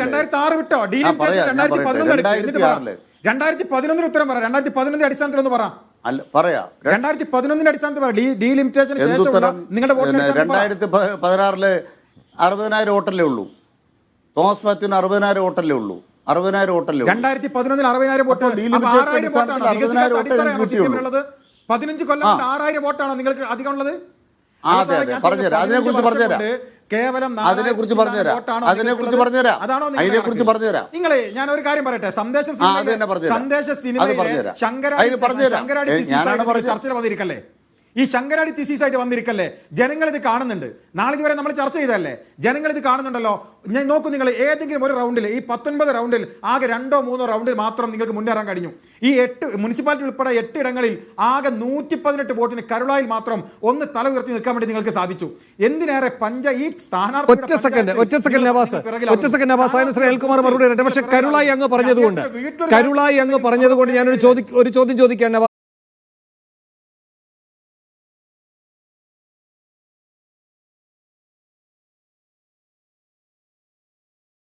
രണ്ടായിരത്തി ആറ് വിട്ടോ? രണ്ടായിരത്തി. പതിനൊന്ന് രണ്ടായിരത്തി പതിനൊന്നിന് ഉത്തരം പറ. രണ്ടായിരത്തി പതിനൊന്നിന്റെ അടിസ്ഥാനത്തിൽ ഒന്ന് പറ. അല്ല പറയാ. ര- രണ്ടായിരത്തി പതിനൊന്നിന്റെ അടിസ്ഥാനത്തിൽ പറ. ഡീലിമിറ്റേഷന് ശേഷം നിങ്ങളുടെ. രണ്ടായിരത്തി പതിനാറിൽ അറുപതിനായിരം വോട്ടല്ലേ ഉള്ളൂ. തോമസ് മാത്യുവിന് അറുപതിനായിരം വോട്ടല്ലേ ഉള്ളൂ. അറുപതിനായിരം വോട്ടല്ലേ രണ്ടായിരത്തി പതിനൊന്നിൽ അറുപതിനായിരം വോട്ട്. വോട്ടേ കിട്ടിയുള്ളൂ. പതിനഞ്ച് കൊല്ലം കൊണ്ട് ആറായിരം വോട്ടാണോ നിങ്ങൾക്ക് അധികം ഉള്ളത് അതെ, അതെ. പറഞ്ഞുതരാം. അതിനെക്കുറിച്ച് പറഞ്ഞുതരാം. കേവലം അതിനെക്കുറിച്ച് പറഞ്ഞുതരാം. അതിനെക്കുറിച്ച് പറഞ്ഞുതരാം. അതിനെക്കുറിച്ച് പറഞ്ഞുതരാം. നിങ്ങളെ ഞാൻ ഒരു കാര്യം പറയട്ടെ സന്ദേശം സന്ദേശ സിനിമ. ശങ്കരാടി അതിന് ചർച്ചയിൽ വന്നിരിക്കല്ലേ ഈ ശങ്കരാടി തിസീസ് ആയിട്ട് വന്നിരിക്കല്ലേ? ജനങ്ങൾ ഇത് കാണുന്നുണ്ട്. നാളെ ഇതുവരെ നമ്മൾ ചർച്ച ചെയ്തല്ലേ ജനങ്ങൾ ഇത് കാണുന്നുണ്ടല്ലോ. ഞാൻ നോക്കൂ നിങ്ങൾ ഏതെങ്കിലും ഒരു റൗണ്ടിൽ ഈ പത്തൊൻപത് റൗണ്ടിൽ ആകെ രണ്ടോ മൂന്നോ റൗണ്ടിൽ മാത്രം നിങ്ങൾക്ക് മുന്നേറാൻ കഴിഞ്ഞു. ഈ എട്ട് മുനിസിപ്പാലിറ്റി ഉൾപ്പെടെ എട്ട് ഇടങ്ങളിൽ ആകെ നൂറ്റി പതിനെട്ട് വോട്ടിന് കരുളായിൽ മാത്രം ഒന്ന് തല ഉയർത്തി നിൽക്കാൻ വേണ്ടി നിങ്ങൾക്ക് സാധിച്ചു. എന്തിനേറെ പഞ്ച ഈ സ്ഥാനാർത്ഥി ഒറ്റ സെക്കൻഡ് ഒറ്റ സെക്കൻഡ് നവാസ് ഒറ്റ സെക്കൻഡ് നവാസ് അതിന് ശ്രീ മറുപടി പക്ഷെ കരുളായി അങ്ങ് പറഞ്ഞതുകൊണ്ട് കരുളായി അങ്ങ് പറഞ്ഞതുകൊണ്ട് ഞാനൊരു ചോദി ഒരു ചോദ്യം ചോദിക്കാൻ